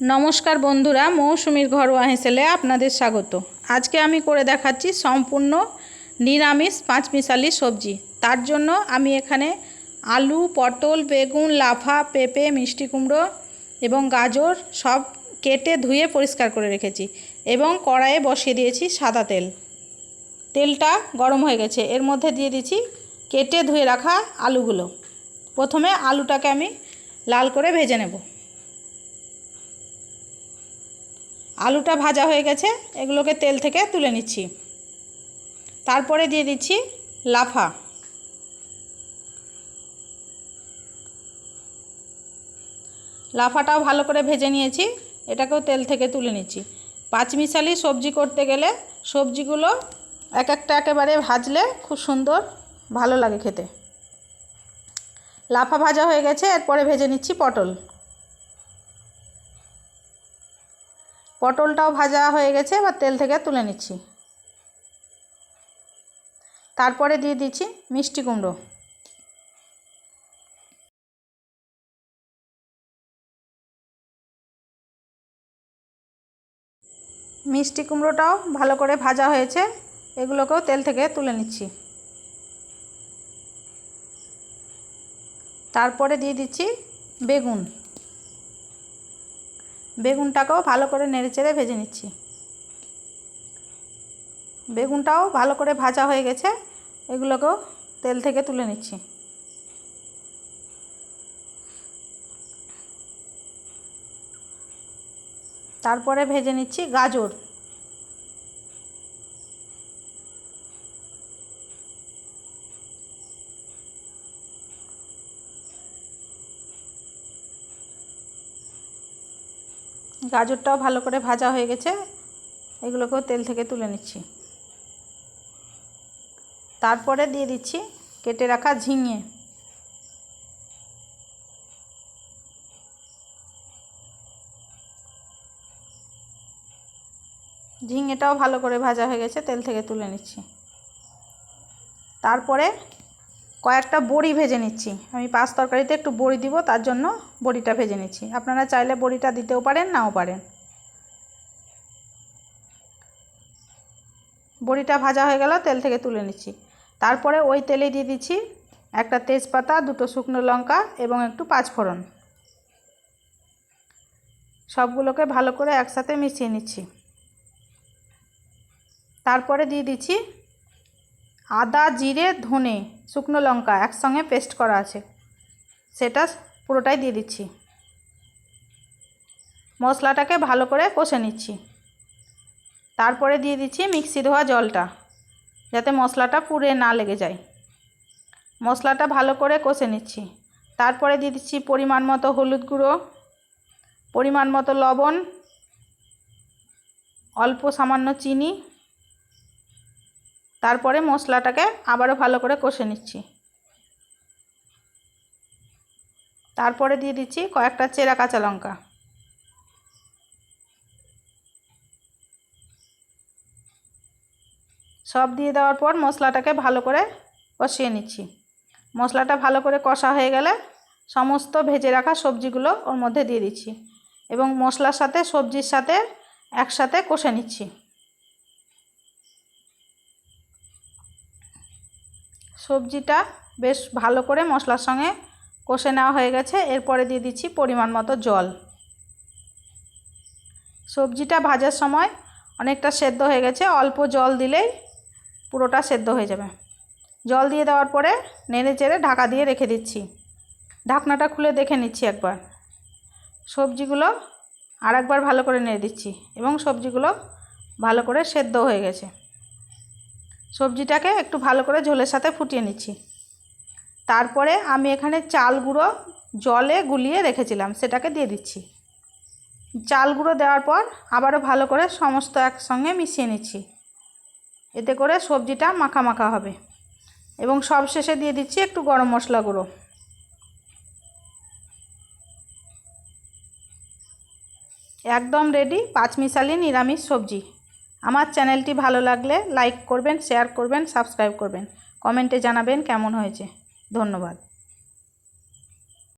নমস্কার বন্ধুরা, মৌসুমীর ঘরোয়া হেসেলে আপনাদের স্বাগত। আজকে আমি করে দেখাচ্ছি সম্পূর্ণ নিরামিষ পাঁচমিশালি সবজি। তার জন্য আমি এখানে আলু, পটল, বেগুন, লাফা, পেঁপে, মিষ্টি কুমড়ো এবং গাজর সব কেটে ধুয়ে পরিষ্কার করে রেখেছি এবং কড়াইয়ে বসিয়ে দিয়েছি সাদা তেল। তেলটা গরম হয়ে গেছে। এর মধ্যে দিয়ে দিচ্ছি কেটে ধুয়ে রাখা আলুগুলো। প্রথমে আলুটাকে আমি লাল করে ভেজে নেব। আলুটা ভাজা হয়ে গেছে, এগুলোকে তেল থেকে তুলে নিচ্ছি। তারপরে দিয়ে দিচ্ছি লাফা। লাফাটাও ভালো করে ভেজে নিয়েছি, এটাকেও তেল থেকে তুলে নিচ্ছি। পাঁচমিশালি সবজি করতে গেলে সবজিগুলো এক একটা একেবারে ভাজলে খুব সুন্দর, ভালো লাগে খেতে। লাফা ভাজা হয়ে গেছে, এরপরে ভেজে নিচ্ছি পটল। পটলটাও ভাজা হয়ে গেছে, এবার তেল থেকে তুলে নিচ্ছি। তারপরে দিয়ে দিচ্ছি মিষ্টি কুমড়ো। মিষ্টি কুমড়োটাও ভালো করে ভাজা হয়েছে, এগুলোকেও তেল থেকে তুলে নিচ্ছি। তারপরে দিয়ে দিচ্ছি বেগুন। বেগুনটাকেও ভালো করে নেড়েচেড়ে ভেজে নিচ্ছি। বেগুনটাও ভালো করে ভাজা হয়ে গেছে, এগুলোকেও তেল থেকে তুলে নিচ্ছি। তারপরে ভেজে নিচ্ছি গাজর। গাজরটাও ভালো করে ভাজা হয়ে গেছে। এগুলোকেও তেল থেকে তুলে নিচ্ছি। তারপরে দিয়ে দিচ্ছি কেটে রাখা ঝিঙে। ঝিঙেটাও ভালো করে ভাজা হয়ে গেছে, তেল থেকে তুলে নিচ্ছি। তারপরে কয়েকটা বড়ি ভেজে নিচ্ছি। আমি পাঁচ তরকারিতে একটু বড়ি দিব, তার জন্য বড়িটা ভেজে নিচ্ছি। আপনারা চাইলে বড়িটা দিতেও পারেন, নাও পারেন। বড়িটা ভাজা হয়ে গেল, তেল থেকে তুলে নিচ্ছি। তারপরে ওই তেলে দিয়ে দিচ্ছি একটা তেজপাতা, দুটো শুকনো লঙ্কা এবং একটু পাঁচফোড়ন সবগুলোকে ভালো করে একসাথে মিশিয়ে নিচ্ছি। তারপরে দিয়ে দিচ্ছি আদা, জিরে, ধনে, শুকনো লঙ্কা একসঙ্গে পেস্ট করা আছে। সেটা পুরোটাই দিয়ে দিচ্ছি। মশলাটাকে ভালো করে কষে নিচ্ছি। তারপরে দিয়ে দিচ্ছি মিক্সি ধোয়া জলটা, যাতে মশলাটা পুড়ে না লেগে যায়। মশলাটা ভালো করে কষে নিচ্ছি। তারপরে দিয়ে দিচ্ছি পরিমাণ মতো হলুদ গুঁড়ো, পরিমাণ মতো লবণ, অল্প সামান্য চিনি তারপরে মশলাটাকে আবারও ভালো করে কষে নিচ্ছি। তারপরে দিয়ে দিচ্ছি কয়েকটা চেরা কাঁচা লঙ্কা। সব দিয়ে দেওয়ার পর মশলাটাকে ভালো করে কষিয়ে নিচ্ছি। মশলাটা ভালো করে কষা হয়ে গেলে সমস্ত ভেজে রাখা সবজিগুলো ওর মধ্যে দিয়ে দিচ্ছি এবং মশলার সাথে সবজির সাথে একসাথে কষে নিচ্ছি। সবজিটা বেশ ভালো করে মশলার সঙ্গে কষে নেওয়া হয়ে গেছে। এরপরে দিয়ে দিচ্ছি পরিমাণ মতো জল। সবজিটা ভাজার সময় অনেকটা সেদ্ধ হয়ে গেছে। অল্প জল দিলেই পুরোটা সেদ্ধ হয়ে যাবে। জল দিয়ে দেওয়ার পরে নেড়ে চেড়ে ঢাকা দিয়ে রেখে দিচ্ছি। ঢাকনাটা খুলে দেখে নিচ্ছি একবার। সবজিগুলো আর একবার ভালো করে নেড়ে দিচ্ছি এবং সবজিগুলো ভালো করে সেদ্ধ হয়ে গেছে। সবজিটাকে একটু ভালো করে ঝোলের সাথে ফুটিয়ে নিচ্ছি। তারপরে আমি এখানে চাল গুঁড়ো জলে গুলিয়ে রেখেছিলাম, সেটাকে দিয়ে দিচ্ছি। চাল গুঁড়ো দেওয়ার পর আবারও ভালো করে সমস্ত একসঙ্গে মিশিয়ে নিচ্ছি। এতে করে সবজিটা মাখা মাখা হবে। এবং সব শেষে দিয়ে দিচ্ছি একটু গরম মশলা গুঁড়ো। একদম রেডি পাঁচমিশালি নিরামিষ সবজি। আমার চ্যানেলটি ভালো লাগলে লাইক করবেন, শেয়ার করবেন, সাবস্ক্রাইব করবেন। কমেন্টে জানাবেন কেমন হয়েছে। ধন্যবাদ।